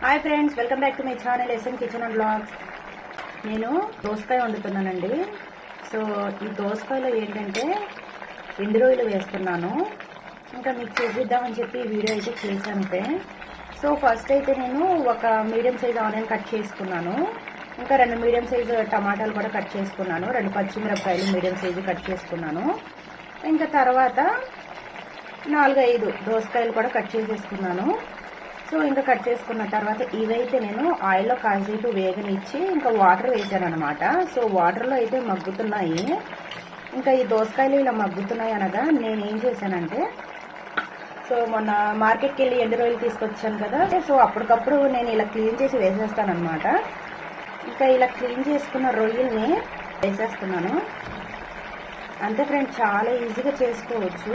Hi friends welcome back to my channel SN kitchen and blogs నేను దోసకాయ వండుతున్నానండి. So ఈ దోసకాయలో ఏంటంటే ఎండు రొయ్యలు వేస్తున్నాను. ఇంకా మీకు చూపిద్దామని చెప్పి వీడియో అయితే చేశానంటే సో ఫస్ట్ అయితే నేను ఒక మీడియం సైజ్ ఆనియన్ కట్ చేసుకున్నాను. ఇంకా రెండు మీడియం సైజు టమాటాలు కూడా కట్ చేసుకున్నాను. రెండు పచ్చిమిరపకాయలు మీడియం సైజు కట్ చేసుకున్నాను. ఇంకా తర్వాత నాలుగు ఐదు దోసకాయలు కూడా కట్ చేసేసుకున్నాను. సో ఇంకా కట్ చేసుకున్న తర్వాత ఇవైతే నేను ఆయిల్లో కాసేపు వేగనిచ్చి ఇంకా వాటర్ వేసాను అనమాట సో వాటర్లో అయితే మగ్గుతున్నాయి. ఇంకా ఈ దోసకాయలు ఇలా మగ్గుతున్నాయి అనగా నేను ఏం చేశానంటే సో మొన్న మార్కెట్కి వెళ్ళి ఎండు రొయ్యలు తీసుకొచ్చాను కదా సో అప్పటికప్పుడు నేను ఇలా క్లీన్ చేసి వేసేస్తాను అనమాట ఇంకా ఇలా క్లీన్ చేసుకున్న రొయ్యల్ని వేసేస్తున్నాను. అంతే ఫ్రెండ్ చాలా ఈజీగా చేసుకోవచ్చు.